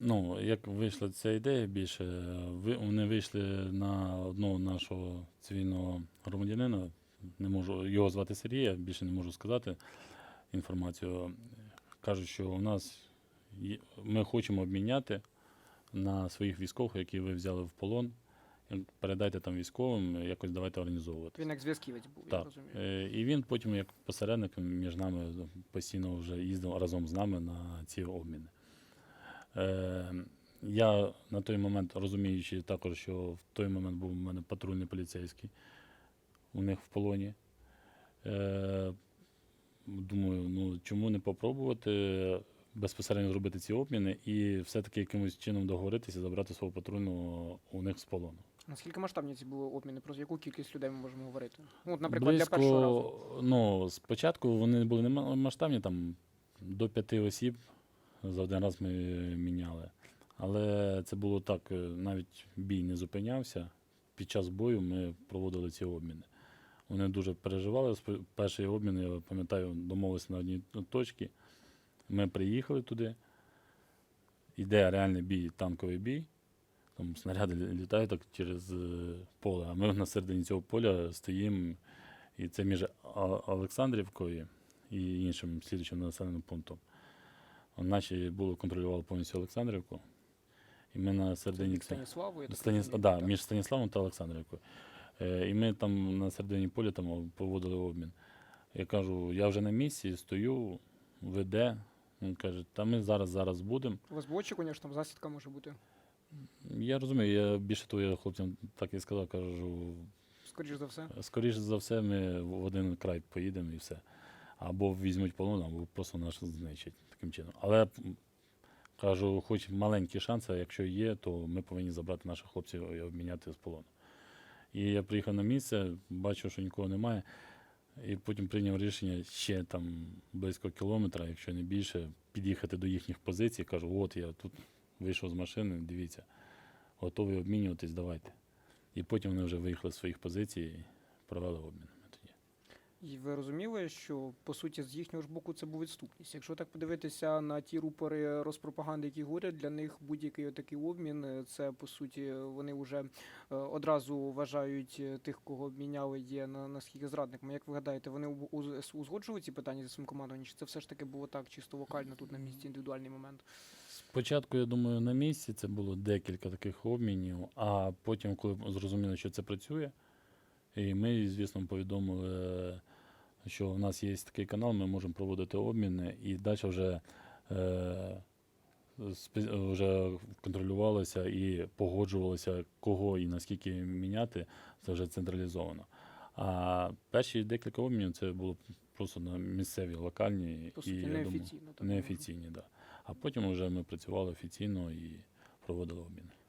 Ну, як вийшла ця ідея більше, ви- вони вийшли на одного нашого цивільного громадянина. Не можу його звати Сергій, я більше не можу сказати інформацію. Кажуть, що у нас є- ми хочемо обміняти на своїх військових, які ви взяли в полон. Передайте там військовим, якось давайте організовувати. Він як зв'язківець був, я розумію. Е, І він потім, як посередник між нами, постійно вже їздив разом з нами на ці обміни. Е, Я на той момент, розуміючи також, що в той момент був у мене патрульний поліцейський у них в полоні. Е, Думаю, ну чому не попробувати безпосередньо зробити ці обміни і все-таки якимось чином договоритися, забрати свого патрульного у них з полону. Наскільки масштабні ці були обміни? Про яку кількість людей ми можемо говорити? Ну, от, наприклад, для першого разу. Ну, спочатку вони були не масштабні, там до п'яти осіб за один раз ми міняли. Але це було так, е, навіть бій не зупинявся. Під час бою ми проводили ці обміни. Вони дуже переживали. Перший обмін, я пам'ятаю, домовилися на одній точці. Ми приїхали туди. Іде реальний бій, танковий бій. Там снаряди літають так через е, поле, а ми на середині цього поля стоїмо. І це між Олександрівкою і іншим слідчим населеним пунктом. Наші було контролювали повністю Олександрівку. І ми на середині так Станіс... да, між Станіславом та Олександрівкою. Е, і ми там на середині поля там проводили обмін. Я кажу, я вже на місці, стою, веде. Він каже, та ми зараз, зараз будемо. У вас очікування, що там засідка може бути? Я розумію, я більше того, я хлопцям так і сказав, кажу, Скоріш за все. скоріше за все, ми в один край поїдемо і все. Або візьмуть полон, або просто нас знищать таким чином. Але кажу, хоч маленькі шанси, якщо є, то ми повинні забрати наших хлопців і обміняти з полону. І я приїхав на місце, бачу, що нікого немає. І потім прийняв рішення ще там близько кілометра, якщо не більше, під'їхати до їхніх позицій. Кажу, от я тут вийшов з машини, дивіться, готовий обмінюватись, давайте. І потім вони вже виїхали з своїх позицій і провели обмін. І ви розуміли, що по суті з їхнього ж боку це був відступність. Якщо так подивитися на ті рупори розпропаганди, які говорять, для них будь-який такий обмін е, це по суті вони вже е, одразу вважають е, тих, кого обміняли, є на наскільки зрадниками. Як ви гадаєте, вони узгоджували ці питання зі своїм командуванням? Чи це все ж таки було так, чисто локально тут на місці індивідуальний момент? Спочатку, я думаю, на місці це було декілька таких обмінів, а потім, коли зрозуміли, що це працює, і ми, звісно, повідомили, що в нас є такий канал, ми можемо проводити обміни, і далі вже, е, вже контролювалося і погоджувалося, кого і наскільки міняти, це вже централізовано. А перші декілька обмінів це було просто на місцеві, локальні По і суті, я думаю, так неофіційні, да. А потім вже ми працювали офіційно і проводили обміни.